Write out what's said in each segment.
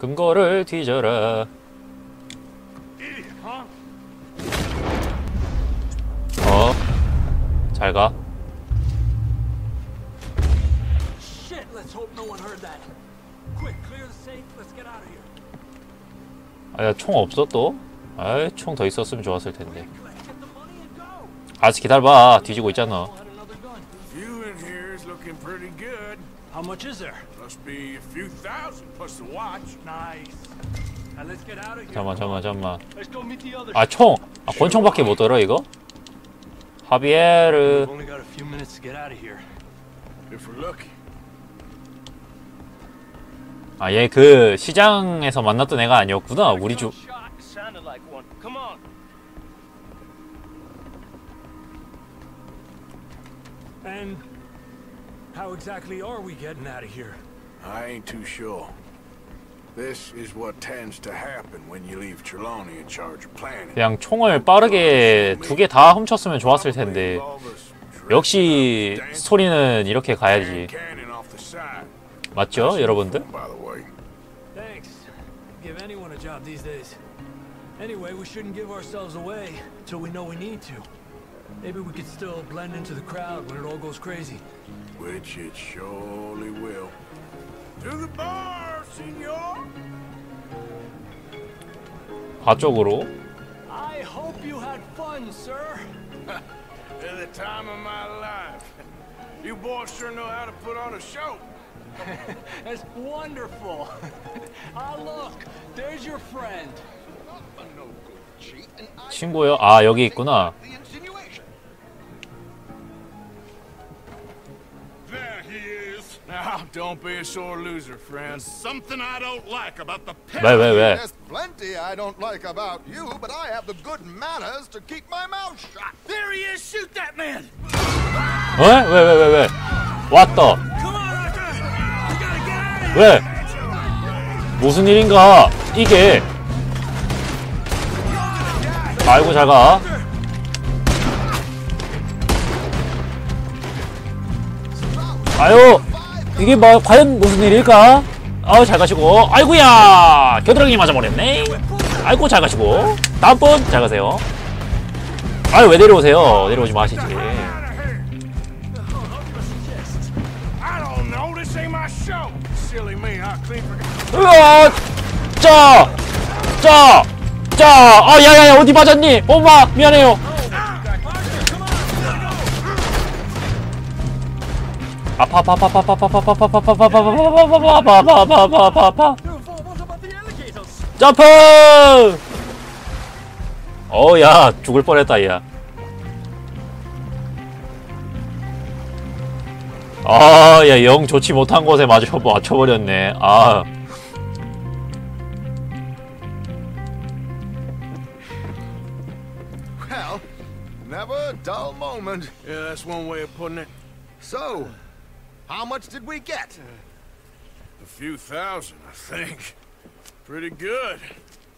금고를 뒤져라. 어? 잘가. 아야 총 없어 또? 아이 총 더 있었으면 좋았을 텐데. 아직 기다려봐. 뒤지고 있잖아. How much is there? Must be a few thousand plus the watch. Nice. Now let's get out of here. 잠깐만, 잠깐만, 잠깐만. Let's go meet the others. 아, 총! 아, 권총밖에 못 들어, 이거? 하비에르. We've only got a few minutes to get out of here. If we're lucky. 아, 얘 그 시장에서 만났던 애가 아니었구나. 우리 주. Shot sounded like one. Come on. And how exactly are we getting out of here? I ain't too sure. This is what tends to happen when you leave Trelawney in charge of planning. 그냥 총을 빠르게 두 개 다 훔쳤으면 좋았을 텐데. 역시 스토리는 이렇게 가야지. 맞죠, 여러분들? Give anyone a job these days. Anyway, we shouldn't give ourselves away till we know we need to. Maybe we could still blend into the crowd when it all goes crazy. Which it surely will. To the bar, senor! 가 쪽으로. I hope you had fun, sir. The time of my life. You boys sure know how to put on a show. That's wonderful. ah, look, there's your friend. 친구요? 아, 여기 있구나. Now, don't be a sore loser, friend. Something I don't like about the pet. 왜, 왜, 왜? There's plenty I don't like about you, but I have the good manners to keep my mouth shut. There he is! Shoot that man! 어? 왜, 왜, 왜, 왜? 왔다. Come on, Arthur! We gotta get out of here! 왜? 무슨 일인가? 이게. 아이고, 잘 가. 아유, 이게 뭐, 과연 무슨 일일까? 아우, 잘 가시고. 아이고야! 겨드랑이 맞아버렸네. 아이고, 잘 가시고. 다음 분, 잘 가세요. 아유, 왜 내려오세요? 내려오지 마시지. 으아! 짜! 짜! 짜! 아, 야야야, 어디 맞았니? 엄마, 미안해요. 아파, 아파, 아파, 아파, 아파, 아파, 아파, 아파, 아파, 아파, 아파? 점프! 어, 야, 죽을 뻔했다, 야. 아, 야, 영 좋지 못한 곳에 맞춰, 맞춰버렸네. 아. How much did we get? A few thousand, I think. Pretty good.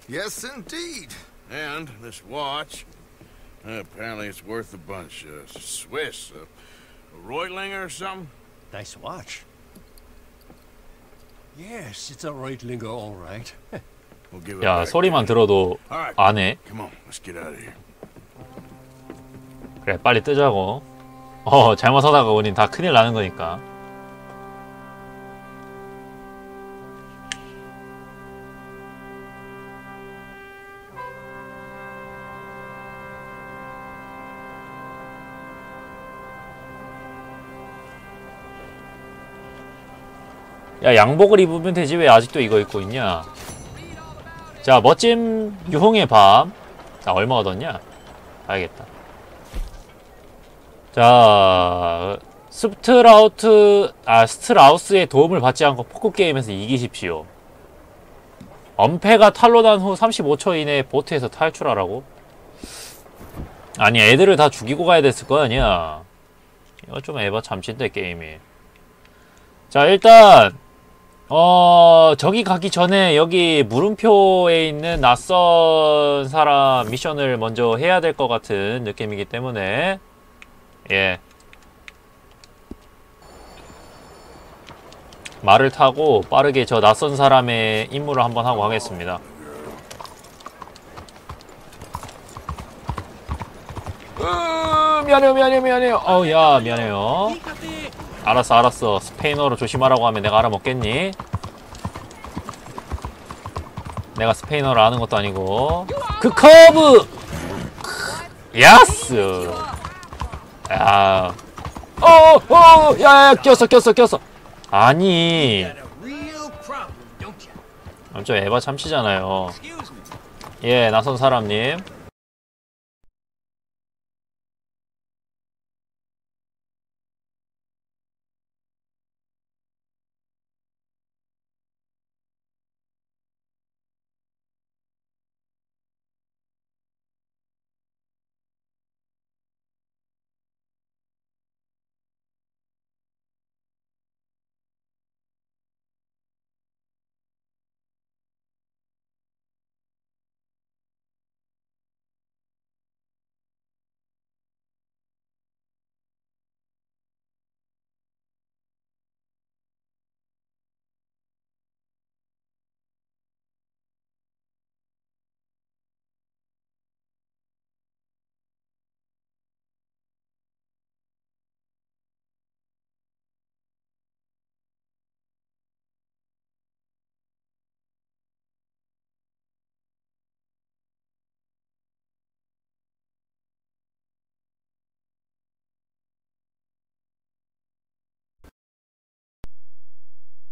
Yes, indeed. And this watch, uh, apparently it's worth a bunch. Uh, Swiss, uh, a Reutlinger or something. Nice watch. Yes, it's a Reutlinger, all right. We'll give it 야. 소리만 들어도 right, 안 해. come on, let's get out of here. 그래, 빨리 뜨자고. 어, 잘못 하다가 우린 다 큰일 나는 거니까. 야, 양복을 입으면 되지 왜 아직도 이거 입고 있냐? 자, 멋진 유홍의 밤. 자, 얼마 얻었냐? 봐야겠다. 자, 스트라우트, 아, 스트라우스의 도움을 받지 않고 포크게임에서 이기십시오. 엄폐가 탄로난 후 35초 이내에 보트에서 탈출하라고? 아니, 애들을 다 죽이고 가야 됐을 거 아니야. 이거 좀 에바 잠친데, 게임이. 자, 일단, 어, 저기 가기 전에 여기 물음표에 있는 낯선 사람 미션을 먼저 해야 될 것 같은 느낌이기 때문에, 예. 말을 타고 빠르게 저 낯선 사람의 임무를 한번 하고 하겠습니다. 으, 미안해요, 미안해요, 미안해요. 어우, 야, 미안해요. 알았어, 알았어. 스페인어로 조심하라고 하면 내가 알아먹겠니? 내가 스페인어를 아는 것도 아니고. 그 커브! 야스! 야. 어, 어, 야, 야, 꼈어, 꼈어, 꼈어. 아니. 좀 에바 참치잖아요. 예, 나선 사람님.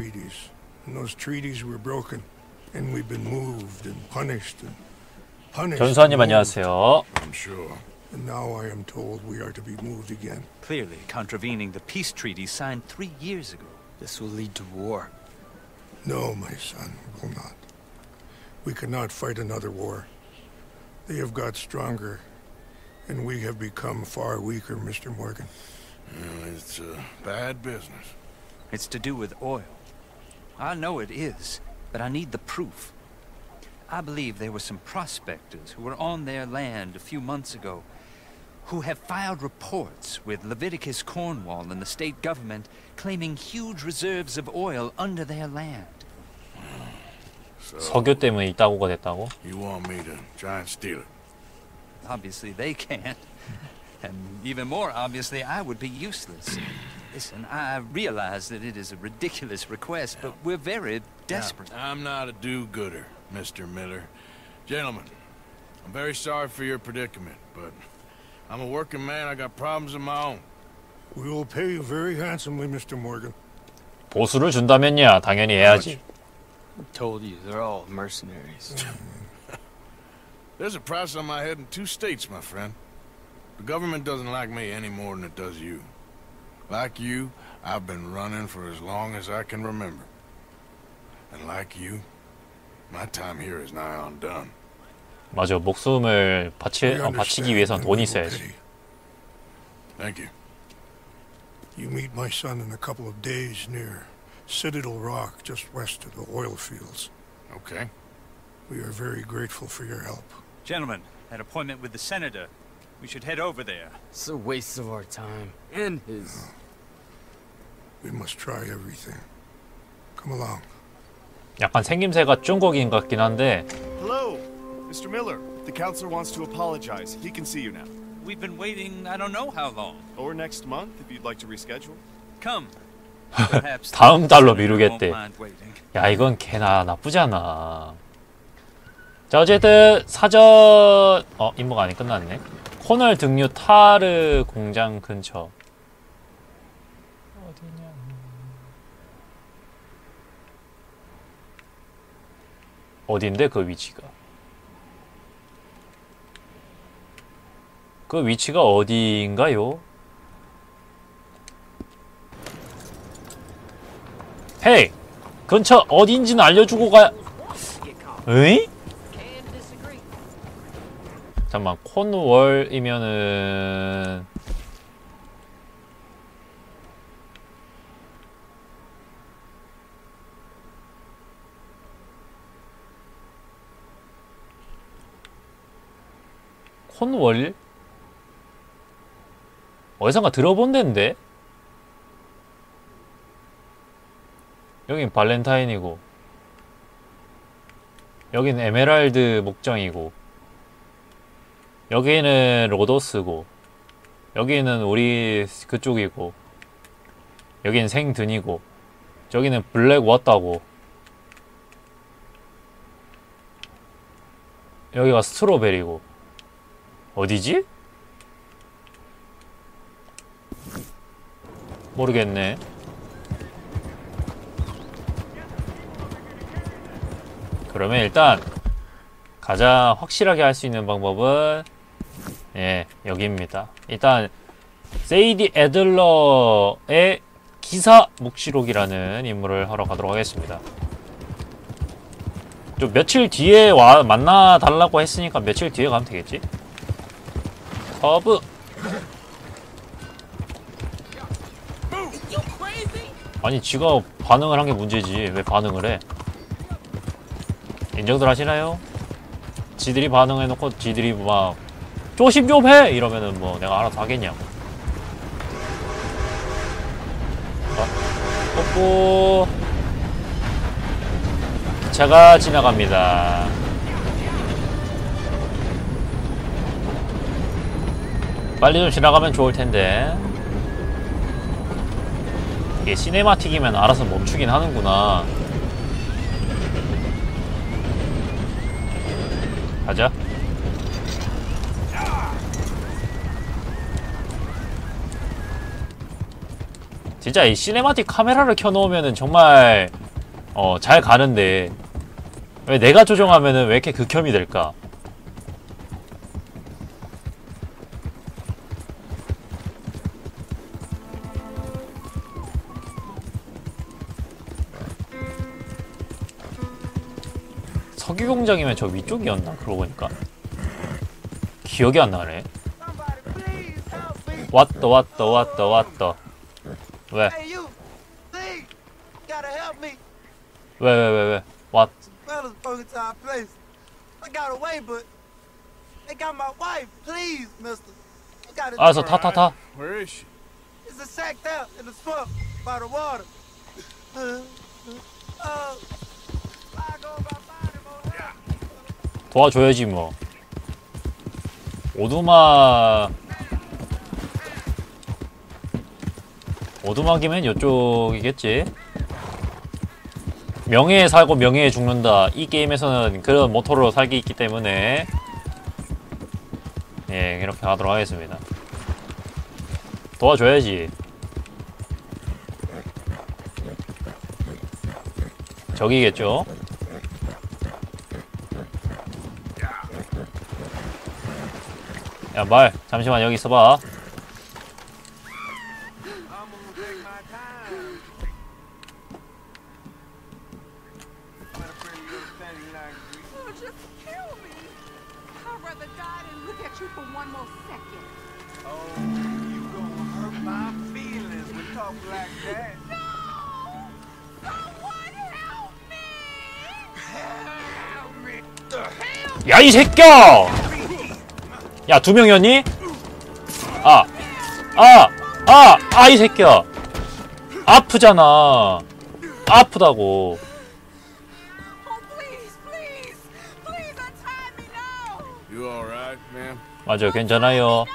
treaties. And those treaties were broken. And we've been moved and punished and punished. 전수아님 and moved. 안녕하세요. I'm sure. And now I am told we are to be moved again. Clearly contravening the peace treaty signed three years ago. This will lead to war. No, my son, will not. We cannot fight another war. They have got stronger, and we have become far weaker, Mr. Morgan. Well, it's a bad business. It's to do with oil. I know it is, but I need the proof. I believe there were some prospectors who were on their land a few months ago who have filed reports with Leviticus Cornwall and the state government claiming huge reserves of oil under their land. So, 석유 때문에 이따구가 됐다고? you want me to try and steal it? Obviously, they can't. And even more obviously, I would be useless. Listen, I realize that it is a ridiculous request, but we're very desperate. Now, I'm not a do-gooder, Mr. Miller. Gentlemen, I'm very sorry for your predicament, but I'm a working man. I got problems of my own. We will pay you very handsomely, Mr. Morgan. 보수를 준다면야 당연히 해야지. Told you, they're all mercenaries. There's a price on my head in two states, my friend. The government doesn't like me any more than it does you. Like you, I've been running for as long as I can remember. And like you, my time here is nigh undone. 맞아, 목숨을 바치, We 어, understand 바치기 위해선 and 돈이 we will 있어야지. pity. Thank you. You meet my son in a couple of days near Citadel Rock, just west of the oil fields. Okay. We are very grateful for your help. Gentlemen, that appointment with the senator. We should head over there. It's a waste of our time. And his. We must try everything. Come along. 약간 생김새가 중국인 같긴 한데 Hello, Mr. Miller. The counselor wants to apologize. He can see you now. We've been waiting I don't know how long. Or next month, if you'd like to reschedule. Come. Perhaps 다음 달로 미루겠대. 야 이건 개나 나쁘지 않아. 자 어쨌든 사전 어 임무가 아니 끝났네. 코널 등류 타르 공장 근처. 어디냐? 어딘데 그 위치가? 그 위치가 어디인가요? 헤이! 근처 어딘지는 알려주고 가. 에이? 잠깐만 콘월이면은 콘월? 어디선가 들어본 데인데? 여긴 발렌타인이고 여긴 에메랄드 목장이고 여기는 로도스고 여기는 우리 그쪽이고 여긴 생든이고 저기는 블랙 워터고 여기가 스트로베리고 어디지? 모르겠네 그러면 일단 가장 확실하게 할 수 있는 방법은 예 여기입니다. 일단 세이디 애들러의 기사 묵시록이라는 임무를 하러 가도록 하겠습니다. 좀 며칠 뒤에 와 만나 달라고 했으니까 며칠 뒤에 가면 되겠지? 커브. 아니 지가 반응을 한 게 문제지. 왜 반응을 해? 인정들 하시나요? 지들이 반응해놓고 지들이 막 조심 좀 해! 이러면은 뭐 내가 알아서 하겠냐고. 자, 뽀뽀. 차가 지나갑니다. 빨리 좀 지나가면 좋을 텐데. 이게 시네마틱이면 알아서 멈추긴 하는구나. 가자. 진짜 이 시네마틱 카메라를 켜놓으면은 정말 어, 잘 가는데 왜 내가 조정하면은 왜 이렇게 극혐이 될까? 석유 공장이면 저 위쪽이었나? 그러고 보니까 기억이 안 나네. 왔다 왔다 왔다 왔다. 왜? Hey, you! Please! Gotta help me! 왜왜 왜 왜? 왔. Fellas broke into our place. I got away, but they got my wife. Please, mister. You gotta 알았어 타 타 타. Where is she? It's a sacked out in the swamp by the water. Uh, uh, 도와줘야지 뭐. 오두막 오두막이면 이쪽이겠지. 명예에 살고 명예에 죽는다. 이 게임에서는 그런 모토로 살기 있기 때문에 예 이렇게 하도록 하겠습니다. 도와줘야지. 저기겠죠? 야 말 잠시만 여기 있어봐 one more second. Oh, you gonna hurt my feelings with talk like that. No! Someone help me! Help me. 야 이 새끼야 야 두 명이었니? 아 아 아 아 이 새끼야 아프잖아 아프다고 맞아 괜찮아요!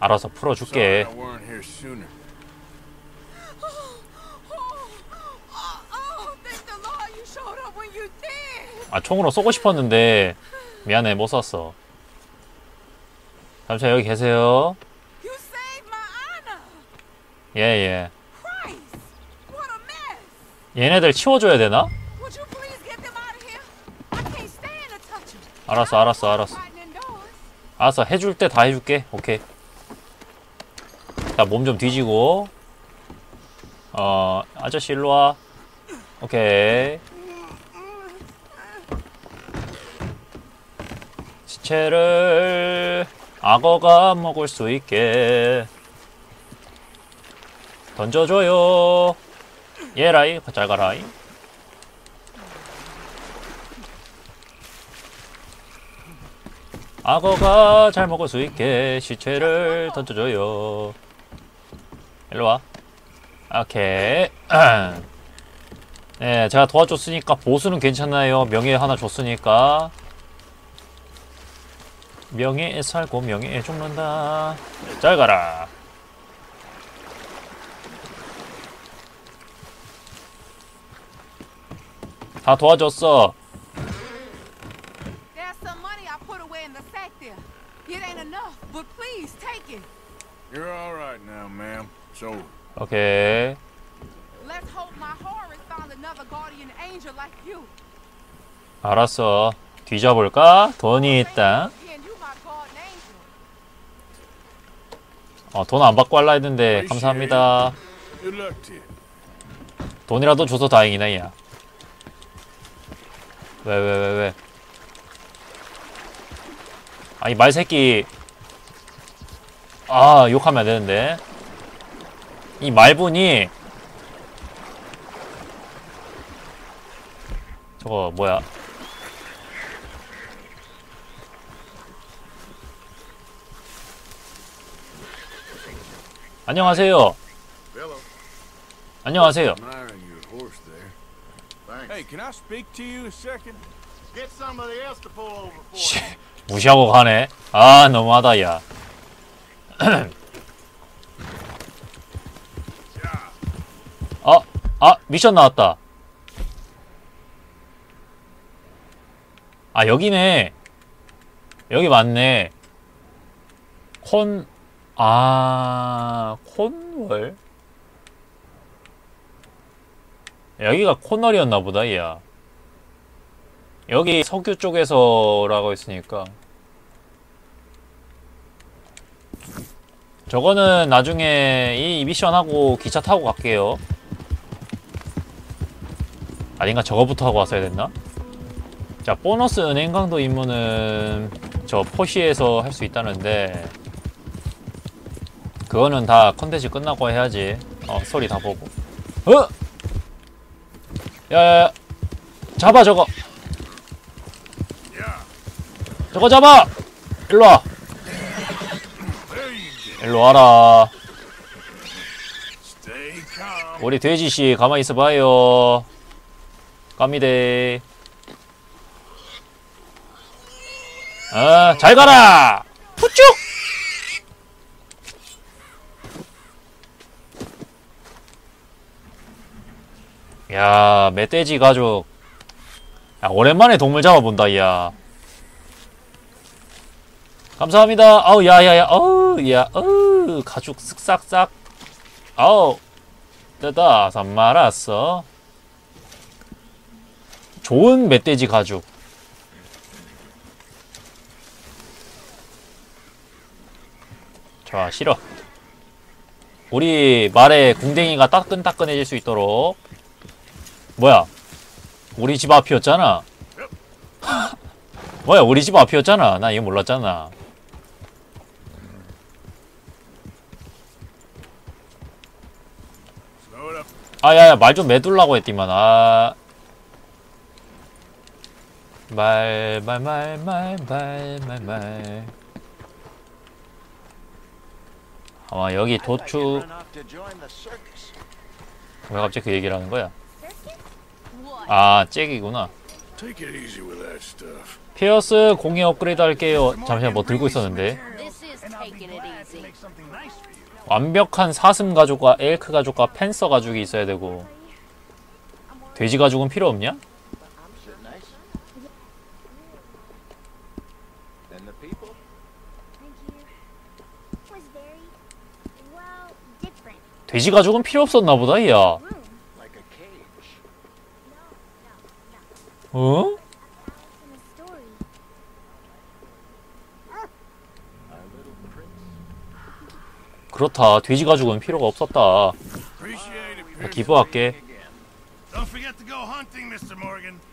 알아서 풀어줄게 I weren't here sooner. Oh, oh, oh, thank the Lord you showed up when you did! 아 총으로 쏘고 싶었는데 미안해 못 쐈어 잠시만 여기 계세요! 예예 mess! 얘네들 치워줘야 되나? Would you please get them out of here? I can't stand to touch them. 알았어 알았어 알았어. 알았어 해줄 때 다 해줄게. 오케이. 자 몸 좀 뒤지고. 어 아저씨 일로와. 오케이. 시체를 악어가 먹을 수 있게 던져줘요. 예라이. 잘 가라이 악어가 잘 먹을 수 있게 시체를 던져줘요. 일로 와. 오케이. 네, 제가 도와줬으니까 보수는 괜찮아요. 명예 하나 줬으니까. 명예에 살고 명예에 죽는다. 잘 가라. 다 도와줬어. There's some money I put away in the sack there. It ain't enough, but please take it. You're all right now, ma'am. So, 오케이. Let's hope my Horus found another guardian angel like you. 알았어. 뒤져볼까? 돈이 있다. 어, 돈 안 받고 할라 했는데 감사합니다. 돈이라도 줘서 다행이네, 야. 왜, 왜, 왜, 왜. 아, 이 말새끼. 아, 욕하면 안 되는데. 이 말분이. 저거, 뭐야. 안녕하세요. 안녕하세요. 씨, 무시하고 가네. 아, 너무하다, 야. 아, 아, 미션 나왔다. 아, 여기네. 여기 맞네. 콘, 아, 콘월? 여기가 코널이었나 보다, 야. 여기 석유 쪽에서라고 했으니까 저거는 나중에 이 미션 하고 기차 타고 갈게요 아닌가 저거부터 하고 왔어야 됐나? 자 보너스 은행 강도 임무는 저 포시에서 할 수 있다는데 그거는 다 컨텐츠 끝나고 해야지 어 소리 다 보고 어? 야야야 잡아 저거 저거 잡아! 일로 와. 일로 와라. 우리 돼지씨 가만히 있어봐요. 갑니다. 아, 잘 가라! 푸쭉! 야, 멧돼지 가족. 야, 오랜만에 동물 잡아본다, 야. 감사합니다. 아우 야 야 야. 어우 야. 어우 가죽 쓱싹싹. 아우 뜨다 선 말았어. 좋은 멧돼지 가죽. 좋아 싫어. 우리 말에 궁뎅이가 따끈따끈해질 수 있도록. 뭐야? 우리 집 앞이었잖아. 뭐야 우리 집 앞이었잖아. 나 이거 몰랐잖아. 아야야 말 좀 매둘라고 했디만 아. 말 말 말 말 말 말 말. 아마 여기 도축. 왜 갑자기 그 얘기를 하는 거야? 아 잭이구나. 피어스 공예 업그레이드 할게요. 잠시만 뭐 들고 있었는데. 완벽한 사슴 가죽과 엘크 가죽과 팬서 가죽이 있어야 되고 돼지 가죽은 필요 없냐? And the people? was very, well, different. 돼지 가죽은 필요 없었나 보다 야. Like a cage. 어? 그렇다. 돼지 가죽은 필요가 없었다. 기부할게.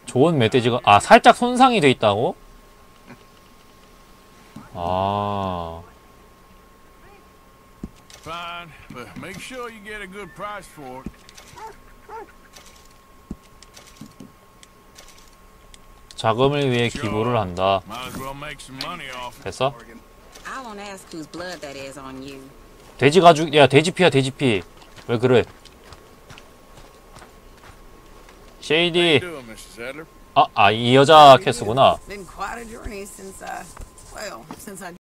좋은 멧돼지가 아 살짝 손상이 돼 있다고? 아 but make sure you get a good price for it. 자금을 위해 기부를 한다. 됐어? 돼지 가죽 야 돼지 피야 돼지 피. 왜 그래? 쉐이디. 아, 아, 이 여자 캐스구나.